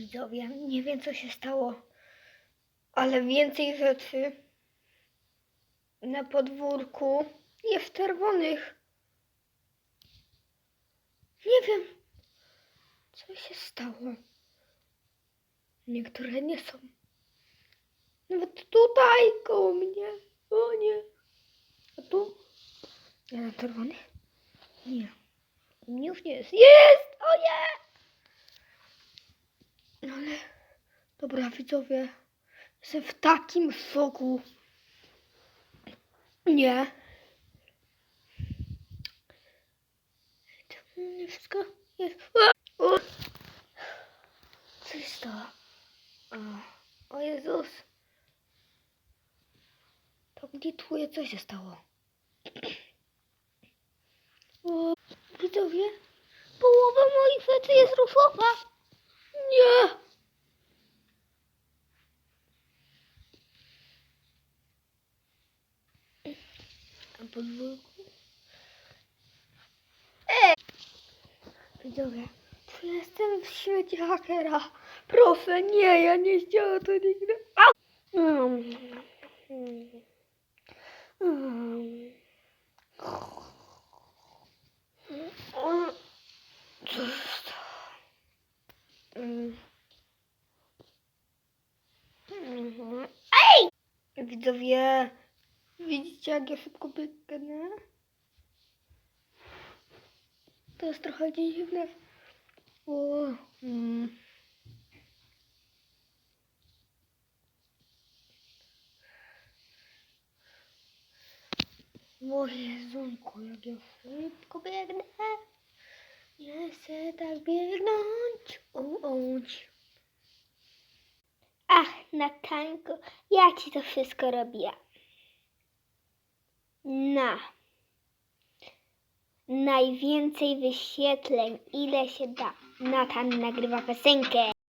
widzowie, nie wiem co się stało, ale więcej rzeczy na podwórku jest czerwonych. Nie wiem, co się stało. Niektóre nie są. Nawet tutaj koło mnie. O nie. A tu? Ja na czerwony? Nie. Mnie już nie jest. Jest! O nie! No ale... Dobra, widzowie. Jestem w takim szoku. Nie. Czemu nie wszystko jest... Co się stało? O, Jezus. To mnie czuje, co się stało. Widzowie, połowa moich rzeczy jest różowa. Nie. A podwórku? Ej! Czy jestem w świecie hakera? Proszę, nie, ja nie chciałam to nigdy. Au! Co jest? Mhm. Ej! Widzowie, widzicie jak ja szybko biegnę? To jest trochę dziwne. O, mm. O Jezunku, jak ja szybko biegnę. Nie chcę tak biegnąć. Uąć. Ach, Natanko, ja ci to wszystko robię. Na. Najwięcej wyświetleń, ile się da. Natan nagrywa piosenkę.